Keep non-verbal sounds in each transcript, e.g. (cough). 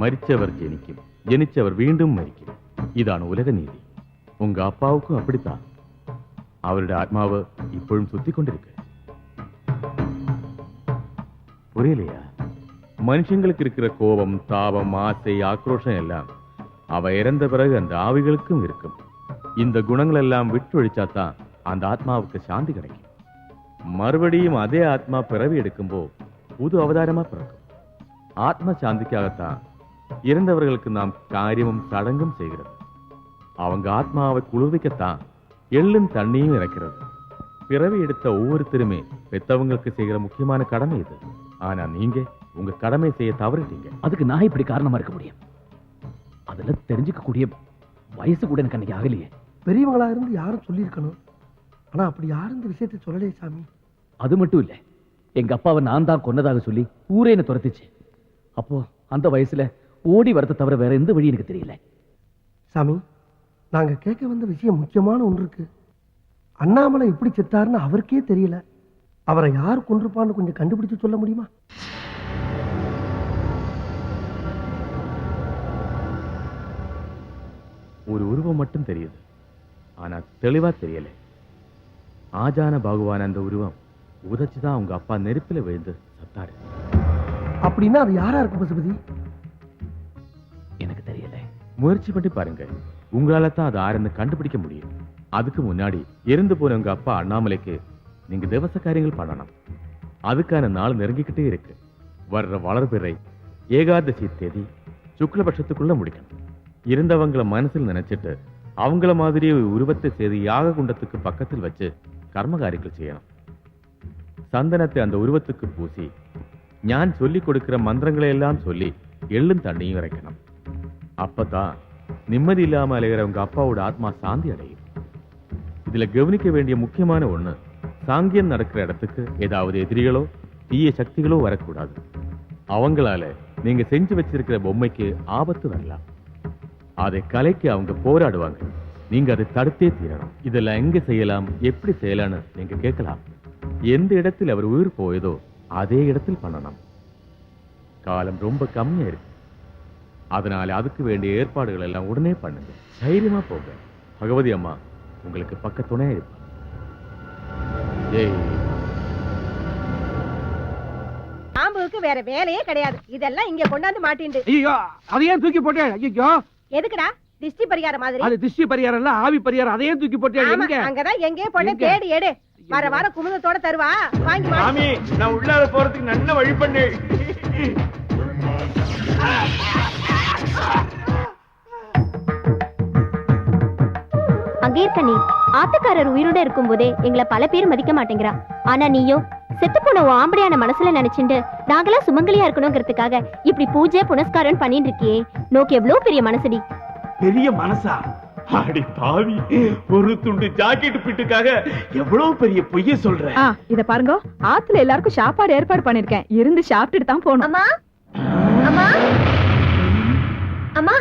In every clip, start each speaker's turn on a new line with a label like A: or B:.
A: மறிச்சவர் ஜெனிக்கும். ஜெனிச்சவர் വീണ്ടും മരിക്കും. ഇതാണ് ഉലക നീതി ഉങ്ക അപ്പാവുക്കും അപ്പിടിത്താണ് അവരുടെ ആത്മാവ് ഇപ്പോഴും സുത്തിക്കൊണ്ടിരിക്കുക புரியலையா மனுஷங்களுக்கு இருக்கிற கோபம் தாபம் ஆசை ஆக்ரோஷம் எல்லாம் அவ இறந்த பிறகு அந்த ஆவிகளுக்கும் இருக்கும் இந்த குணங்கள் எல்லாம் விட்டு ஒழிச்சா தான் அந்த ஆத்மாவுக்கு சாந்தி கிடைக்கும் மறுபடியும் அதே ஆத்மா பிறவி எடுக்கும்போ புது அவதாரமா பிறக்கும் ஆத்ம சாந்திக்காகத்தான் இறந்தவர்களுக்கு நாம் காரியமும் சடங்கும் செய்கிறது. அவங்க ஆத்மாவை குளிர்விக்கத்தான் எள்ளும் தண்ணியும் இறக்கிறது. பிறவி எடுத்த ஒவ்வொருத்தருமே பெத்தவங்களுக்கு செய்கிற முக்கியமான கடமை இது. ஆனா நீங்க உங்க கடமை செய்ய தவறிட்டீங்க.
B: அதுக்கு நான் இப்படி காரணமா இருக்க முடியும்? அதுல தெரிஞ்சுக்க கூடிய வயசு கூட எனக்கு அன்னைக்கு ஆகலையே.
C: பெரியவங்களா இருந்து யாரும் சொல்லியிருக்கணும். ஆனா அப்படி யாரும் இந்த விஷயத்தை சொல்லலையே சாமி.
B: அது மட்டும் இல்ல எங்க அப்பாவை நான் தான் கொன்னதாக சொல்லி ஊரே என்ன துரத்துச்சு. அப்போ அந்த வயசுல ஓடி வரத தவிர வேற எந்த வழி எனக்கு தெரியல.
C: சாமி நாங்க கேட்க வந்த விஷயம் முக்கியமான ஒன்று இருக்கு அண்ணாமலை எப்படி செத்தாருன்னு அவருக்கே தெரியல. அவரை யார் கொண்டிருப்பான்னு கொஞ்சம் கண்டுபிடிச்சு சொல்ல முடியுமா?
A: ஒரு உருவம் மட்டும் தெரியுது. ஆனா தெளிவா தெரியல. ஆஜான பகவான் அந்த உருவம் உதைச்சுதான் அவங்க அப்பா நெருப்பில விழுந்து சத்தாரு.
C: அப்படின்னா அது யாரா இருக்கும் பசுபதி?
B: எனக்கு தெரியல.
A: முயற்சி பண்ணி பாருங்க. உங்களால தான் அது ஆரம்பி கண்டுபிடிக்க முடியும். அதுக்கு முன்னாடி இறந்து போன உங்க அப்பா அண்ணாமலைக்கு நீங்க திவச காரியங்கள் பண்ணணும். அதுக்கான நாள் நெருங்கிக்கிட்டே இருக்கு. வர்ற வளர்பிறை ஏகாதசி தேதி சுக்லபட்சத்துக்குள்ள முடிக்கணும். இருந்தவங்கள மனசில் நினைச்சிட்டு அவங்கள மாதிரியே ஒரு உருவத்தை செய்து யாக குண்டத்துக்கு பக்கத்தில் வச்சு கர்மகாரியங்கள் செய்யணும். சந்தனத்தை அந்த உருவத்துக்கு பூசி ஞான் சொல்லி கொடுக்கிற மந்திரங்களை எல்லாம் சொல்லி எள்ளும் தண்ணியும் இறைக்கணும். அப்பதான் நிம்மதி இல்லாம அலைகிறவங்க அப்பாவோட ஆத்மா சாந்தி அடையும் இதுல கவனிக்க வேண்டிய முக்கியமான ஒண்ணு சாங்கியம் நடக்கிற இடத்துக்கு ஏதாவது எதிரிகளோ தீய சக்திகளோ வரக்கூடாது. அவங்களால நீங்க செஞ்சு வச்சிருக்கிற பொம்மைக்கு ஆபத்து வரலாம். அதை கலைக்கு அவங்க போராடுவாங்க. நீங்க அதை தடுத்தே தீரணும். இதெல்லாம் எங்க செய்யலாம் எப்படி செய்யலாம்னு நீங்க கேட்கலாம். எந்த இடத்தில் அவர் உயிர் போயதோ அதே இடத்தில் பண்ணணும் காலம் ரொம்ப கம்மியா இருக்கு அதனால அதுக்கு வேண்டிய ஏற்பாடுகள் எல்லாம் உடனே பண்ணுங்க. தைரியமா போங்க. பகவதி அம்மா உங்களுக்கு பக்க துணையா இருப்பாங்க. ஜெய்
D: பாம்புக்கு வேற வேலையே கிடையாது. இதெல்லாம் இங்க கொண்டாந்து மாட்டிண்டு
E: ஐயோ அதையே தூக்கி போட்டேன்? ஐயோ
D: எதுக்குடா? திஷ்டி பரிகாரம் மாதிரி.
E: அது பரிகாரம் இல்ல ஆவி பரிகாரம். அதையே தூக்கி போட்டேன். எங்க?
D: அங்கதான் எங்கேயோ போட்டு? தேடி எடு. வர வர குமுதத்தோட தருவா. வாங்கி மாட்டு.
E: நான் போறதுக்கு நல்ல வழி பண்ணு.
F: அங்கே இருக்க நீ ஆத்துக்காரர் உயிரோட இருக்கும்போதே எங்களை பல பேர் மதிக்க மாட்டேங்கிறா ஆனா நீயோ செத்து போன ஆம்படியான மனசுல நினைச்சுண்டு நாங்களாம் சுமங்கலியா இருக்கணுங்கிறதுக்காக இப்படி பூஜை புனஸ்காரம் பண்ணிட்டு இருக்கியே. நோக்கு எவ்வளவு பெரிய மனசுடி
G: பெரிய மனசா? அடி பாவி ஒரு துண்டு ஜாக்கெட் பிட்டுக்காக எவ்வளவு பெரிய பொய்ய சொல்ற?
H: இத பாருங்க. ஆத்துல எல்லாருக்கும் சாப்பாடு ஏற்பாடு பண்ணிருக்கேன். இருந்து சாப்பிட்டுட்டு தான் போகணும்.
F: அம்மா? அம்மா?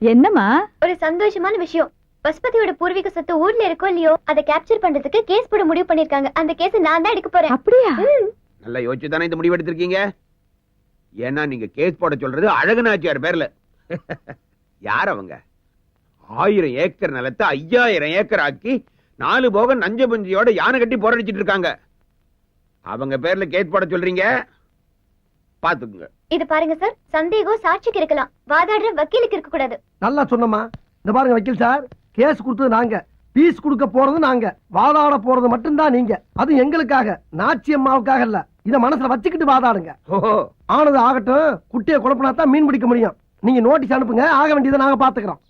H: என்னம்மா?
F: ஒரு சந்தோஷமான விஷயம். பசுபதியோட பூர்வீக சொத்து ஊர்ல இருக்கோ இல்லையோ அதை கேப்சர் பண்றதுக்கு கேஸ் போட முடிவு பண்ணிருக்காங்க. அந்த கேஸ் நான் தான் எடுக்க போறேன்.
H: அப்படியா?
E: நல்லா யோசிச்சு தானே இந்த முடிவு எடுத்திருக்கீங்க? ஏன்னா நீங்க கேஸ் போட சொல்றது அழகனாச்சியார் பேர்ல. (laughs) யார் அவங்க? ஆயிரம் ஏக்கர் நிலத்தை ஐயாயிரம் ஏக்கர் ஆக்கி நாலு போக நஞ்ச பஞ்சியோட யானை கட்டி போராடிச்சிட்டு இருக்காங்க. அவங்க பேர்ல கேஸ் போட சொல்றீங்க? பாத்துக்குங்க.
F: இது பாருங்க சார். சந்தேகம் சாட்சிக்கு இருக்கலாம். வாதாடுற வக்கீலுக்கு இருக்க கூடாது.
C: நல்லா சொன்னம்மா. இந்த பாருங்க வக்கீல் சார். கேஸ் கொடுத்தது நாங்க. பீஸ் கொடுக்க போறது நாங்க. வாதாட போறது மட்டும்தான் நீங்க. அது எங்களுக்காக. நாச்சி அம்மாவுக்காக இல்ல. இத மனசுல வச்சுக்கிட்டு வாதாடுங்க.
E: ஓஹோ.
C: ஆனது ஆகட்டும். குட்டியை குழப்பினா தான் மீன் பிடிக்க முடியும். நீங்க நோட்டீஸ் அனுப்புங்க. ஆக வேண்டியதை நாங்க பாத்துக்கிறோம்.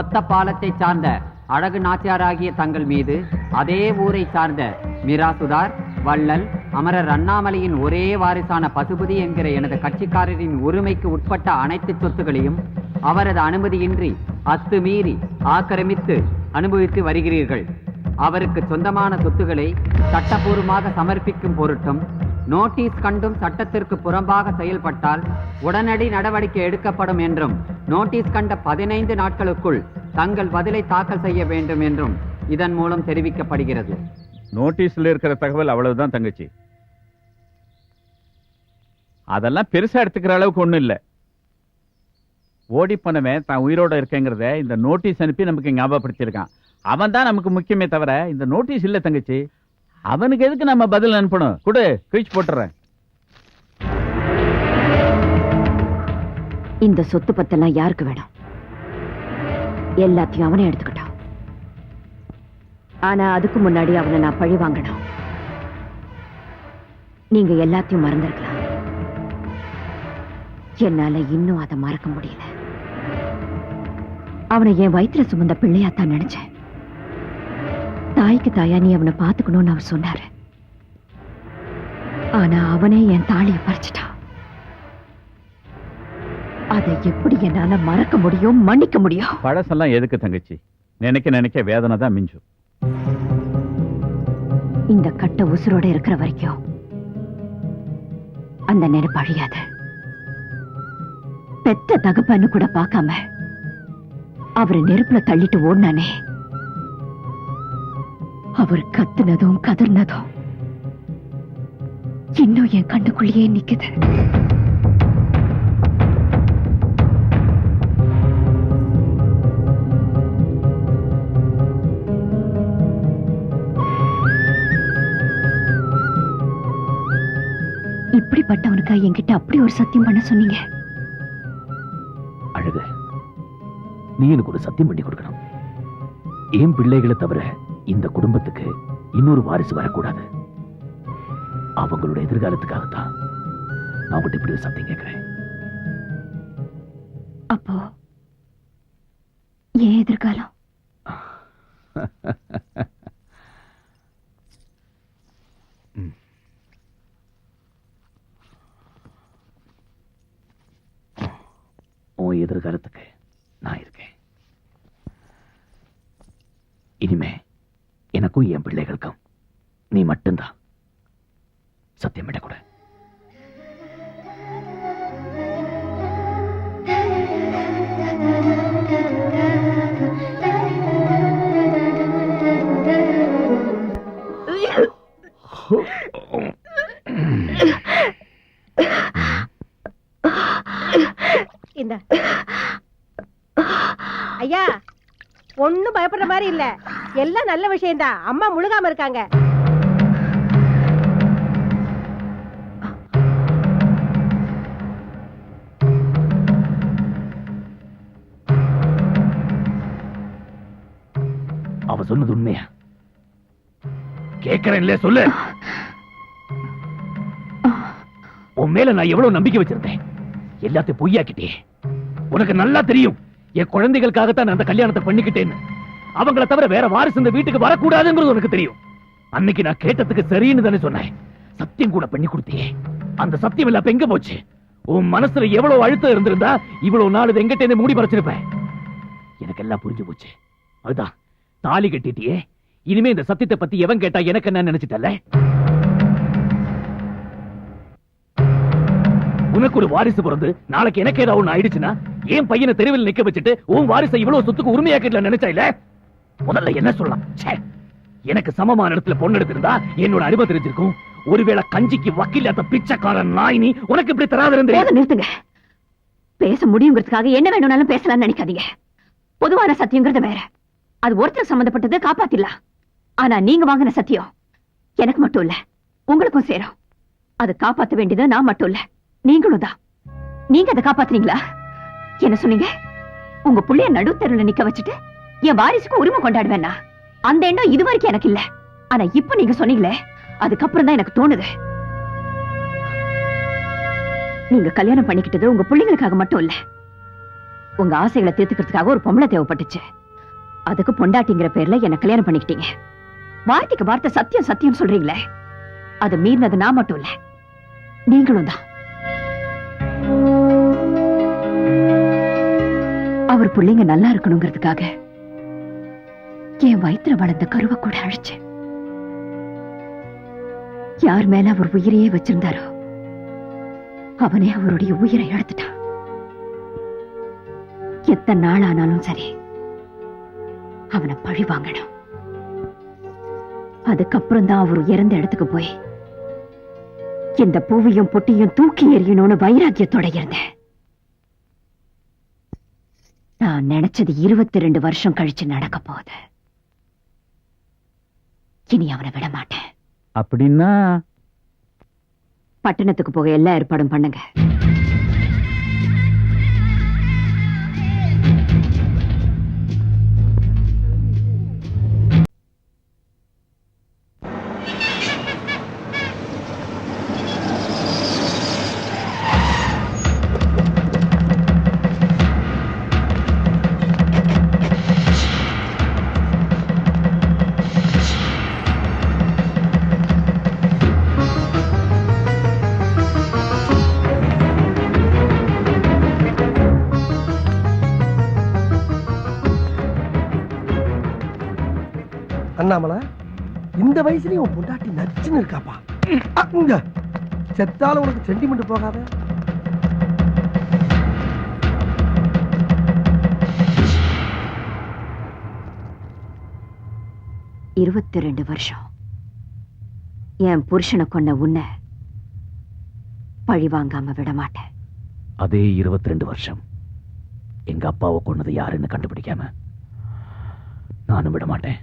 I: ஒத்த பாலத்தை சார்ந்த அழகு நாச்சியாராகிய தங்கள் மீது அதே ஊரை சார்ந்த மிராசுதார் வள்ளல் அமரர் அண்ணாமலையின் ஒரே வாரிசான பசுபதி என்கிற எனது கட்சிக்காரரின் உரிமைக்கு உட்பட்ட அனைத்து சொத்துகளையும் அவரது அனுமதியின்றி அத்துமீறி ஆக்கிரமித்து அனுபவித்து வருகிறீர்கள். அவருக்கு சொந்தமான சொத்துக்களை சட்டபூர்வமாக சமர்ப்பிக்கும் பொருட்டும் நோட்டீஸ் கண்டும் சட்டத்திற்கு புறம்பாக செயல்பட்டால் உடனடி நடவடிக்கை எடுக்கப்படும் என்றும் நோட்டீஸ் கண்ட பதினைந்து நாட்களுக்குள் தங்கள் பதிலை தாக்கல் செய்ய வேண்டும் என்றும் இதன் மூலம் தெரிவிக்கப்படுகிறது.
J: நோட்டீஸ்ல இருக்கிற தகவல் அவ்வளவுதான் தங்கச்சி. அதெல்லாம் பெருசா எடுத்துக்கிற அளவுக்கு ஒண்ணும் இல்ல. ஓடி போனவன் தான் உயிரோட இருக்கேங்கிறத இந்த நோட்டீஸ் அனுப்பி நமக்கு ஞாபகப்படுத்தியிருக்கான். அவன் தான் நமக்கு முக்கியமே தவிர இந்த நோட்டீஸ் இல்ல தங்கச்சி. அவனுக்கு எதுக்கு நம்ம பதில் அனுப்பணும்? கொடு கிழிச்சு போட்டுறேன்.
H: இந்த சொத்து பத்தெல்லாம் யாருக்கு வேணும்? எல்லாத்தையும் அவனே எடுத்துக்கிட்டான். ஆனா அதுக்கு முன்னாடி அவனை நான் பழி வாங்கணும். நீங்க எல்லாத்தையும் மறந்திருக்கலாம். என்னால இன்னும் அதை மறக்க முடியல. அவனை என் வயிற்றுல சுமந்த பிள்ளையாத்தான் நினைச்சேன். தாய்க்கு தாயா நீ அவனை பார்த்துக்கணும்னு அவர் சொன்னாரு. ஆனா அவனே என் தாலியை பறிச்சிட்டான். அதை எப்படி என்னால மறக்க முடியும் மன்னிக்க முடியும்?
J: பழசெல்லாம் எதுக்கு தங்கச்சி? நினைக்க நினைக்க வேதனை தான் மிஞ்சும்.
H: இந்த கட்ட உசுரோட இருக்கிற வரைக்கும் அந்த நெருப்பு அழியாது. பெத்த தகப்பன்னு கூட பார்க்காம அவர் நெருப்புல தள்ளிட்டு ஓடினானே. அவர் கத்துனதும் கதர்னதும் இன்னும் என் கண்ணுக்குள்ளேயே நிக்குது. இப்படிப்பட்டவனுக்கா என்கிட்ட அப்படி ஒரு சத்தியம் பண்ண சொன்னீங்க?
B: அழகு நீ எனக்கு ஒரு சத்தியம் பண்ணி கொடுக்கணும். என் பிள்ளைகளை தவிர இந்த குடும்பத்துக்கு இன்னொரு வாரிசு வரக்கூடாது? அவங்களோட எதிர்காலத்துக்காகத்தான் நான் உங்கள்கிட்ட இப்படி ஒரு சத்தியம் கேட்கிறேன்.
H: அப்போ ஏன் எதிர்காலம்? (laughs)
B: உன் எதிர்காலத்துக்கு நான் இருக்கேன். இனிமே எனக்கும் என் பிள்ளைகளுக்கும் நீ மட்டும்தான்
D: சத்தியமிடக்கூடாது பயப்படுற மாதிரி இல்ல. எல்லாம் நல்ல விஷயம்தான் அம்மா முழுகாம இருக்காங்க.
B: அவ சொன்னது உண்மையா? கேட்கிறேன்ல சொல்லு. உன் மேல நான் எவ்வளவு நம்பிக்கை வச்சிருந்தேன். எல்லாத்தையும் பொய்யாக்கிட்டே. உனக்கு நல்லா தெரியும். என் குழந்தைகளுக்காகத்தான் அந்த கல்யாணத்தை பண்ணிக்கிட்டேன்னு. அவங்கள தவிர வேற வாரிசு இந்த வீட்டுக்கு வரக்கூடாதுங்கிறது உனக்கு தெரியும். அன்னைக்கு நான் கேட்டதுக்கு சரின்னு தானே சொன்னேன். சத்தியம் கூட பண்ணி கொடுத்தியே அந்த சத்தியம் இல்ல எங்க போச்சு? உன் மனசுல எவ்வளவு அழுத்தம் இருந்திருந்தா இவ்வளவு நாள் இது எங்கிட்ட இருந்து மூடி மறைச்சிருப்பேன் எனக்கு எல்லாம் புரிஞ்சு போச்சு. அதுதான். தாலி கட்டிட்டியே. இனிமே இந்த சத்தியத்தை பத்தி எவன் கேட்டா எனக்கு என்ன நினைச்சிட்டல உனக்கு ஒரு வாரிசு பிறந்து நாளைக்கு எனக்கு ஏதாவது ஒண்ணு ஆயிடுச்சுன்னா என் பையனை தெருவில் நிக்க வச்சுட்டு உன் வாரிசை இவ்வளவு சொத்துக்கு உரிமையாக்கிட்டல நினைச்சா இல்ல? முதல்ல என்ன சொல்லலாம்? எனக்கு சமமான இடத்துல பொண்ணு எடுத்திருந்தா என்னோட அனுபவம் தெரிஞ்சிருக்கும். ஒருவேளை கஞ்சிக்கு வக்கீல் அந்த பிச்சைக்காரன் நாய் நீ உனக்கு இப்படி தராது
H: நிறுத்துங்க. பேச முடியுங்கிறதுக்காக என்ன வேணும்னாலும் பேசலாம்னு நினைக்காதீங்க. பொதுவான சத்தியங்கிறது வேற. அது ஒருத்தர் சம்பந்தப்பட்டது காப்பாத்திடலாம். ஆனா நீங்க வாங்கின சத்தியம் எனக்கு மட்டும் இல்ல உங்களுக்கும் சேரும். அதை காப்பாத்த வேண்டியது நான் மட்டும் இல்ல நீங்களும் தான். நீங்க அதை காப்பாத்துறீங்களா? என்ன சொன்னீங்க? உங்க புள்ளைய நடுத்தருல நிக்க வச்சுட்டு என் வாரிசுக்கு உரிமை கொண்டாடுவேன்னா அந்த எண்ணம் இது வரைக்கும் எனக்கு இல்ல ஆனா இப்ப நீங்க சொன்னீங்களே அதுக்கப்புறம் தான் எனக்கு தோணுது. நீங்க கல்யாணம் பண்ணிக்கிட்டது உங்க பிள்ளைங்களுக்காக மட்டும் இல்ல. உங்க ஆசைகளை தீர்த்துக்கிறதுக்காக ஒரு பொம்பளை தேவைப்பட்டுச்சு. அதுக்கு பொண்டாட்டிங்கிற பேர்ல என்ன கல்யாணம் பண்ணிக்கிட்டீங்க. வார்த்தைக்கு வார்த்தை சத்தியம் சத்தியம் சொல்றீங்களே அது மீறினது நான் மட்டும் இல்ல. நீங்களும் தான். அவர் பிள்ளைங்க நல்லா இருக்கணுங்கிறதுக்காக என் வயிற்றுல வளர்ந்த கருவை கூட அழிச்சேன் யார் மேல அவர் உயிரையே வச்சிருந்தாரோ அவனே அவருடைய உயிரை எடுத்துட்டான் எத்தனை நாள் ஆனாலும் சரி அவனை பழி வாங்கணும். அதுக்கப்புறம் தான் அவர் இறந்த இடத்துக்கு போய் இந்த பூவையும் பொட்டியும் தூக்கி எறியணும்னு வைராக்கியத்தோட இருந்தேன். நான் நினைச்சது இருபத்தி ரெண்டு வருஷம் கழிச்சு நடக்க போகுது. இனி அவனை விட மாட்டேன்
J: அப்படின்னா?
H: பட்டணத்துக்கு போக எல்லா ஏற்பாடும் பண்ணுங்க.
C: அண்ணாமலை இந்த வயசுலயும் உன் பொண்டாட்டி நச்சுன்னு இருக்காப்பா. அ, இங்க செத்தாலும் உனக்கு சென்டிமெண்ட் போகாத.
H: இருபத்தி ரெண்டு வருஷம். என் புருஷனை கொன்ன உன்னை பழி வாங்காம விட மாட்டேன்
B: அதே 22 வருஷம். எங்க அப்பாவை கொன்னது யாருன்னு கண்டுபிடிக்காம நானும் விட மாட்டேன்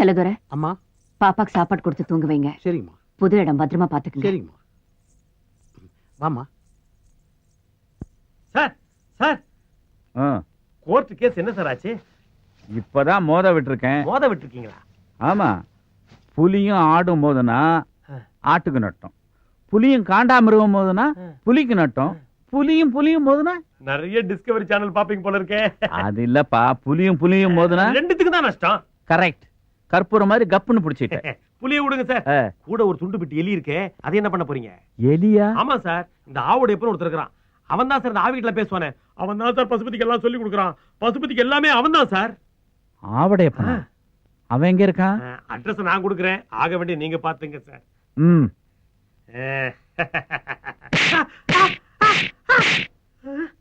H: செல்லதுரை
G: அம்மா.
H: பாப்பாக்கு சாப்பாடு கொடுத்து தூங்க வைங்க.
G: சரிங்கம்மா
H: புது இடம் பத்திரமா பாத்துக்கங்க.
G: சரிங்கம்மா வாம்மா.
K: Sir sir.
J: ஆ,
K: கோர்ட் கேஸ் என்ன சார் ஆச்சு?
J: இப்பதான் மோத விட்டுருக்கேன்.
K: மோத விட்டுருக்கீங்களா?
J: ஆமா. புலியும் ஆடும் போதுனா. ஆட்டுக்கு நட்டம். புலியும் காண்டாமிருகம் போதுனா. புலிக்கு நட்டம். புலியும் புலியும் போதுனா?
K: நிறைய டிஸ்கவரி சேனல் பாப்பீங்க போல இருக்கே.
J: அது இல்லப்பா. புலியும் புலியும் போதுனா?
K: ரெண்டுத்துக்கு தான் நஷ்டம்.
J: கரெக்ட் கற்பூரம் மாதிரி கப்புன்னு பிடிச்சிட்டேன் (laughs)
K: புளிய விடுங்க சார். கூட ஒரு துண்டு பிட்டு எலி இருக்கே அதை என்ன பண்ண போறீங்க?
J: எலியா?
K: ஆமா சார். இந்த ஆவோட எப்பன்னு ஒருத்தர் இருக்கிறான். அவன் தான் சார் இந்த ஆவிகிட்ட பேசுவானே. அவன் தான் சார் பசுபதிக்கு எல்லாம் சொல்லி கொடுக்குறான். பசுபதிக்கு எல்லாமே அவன் தான் சார்
J: ஆவடையப்பா அவன் எங்க இருக்கான்?
K: அட்ரஸ் நான் கொடுக்குறேன். ஆக வேண்டிய நீங்க பாத்துங்க சார்.
J: ம்.
K: ஆ. (laughs)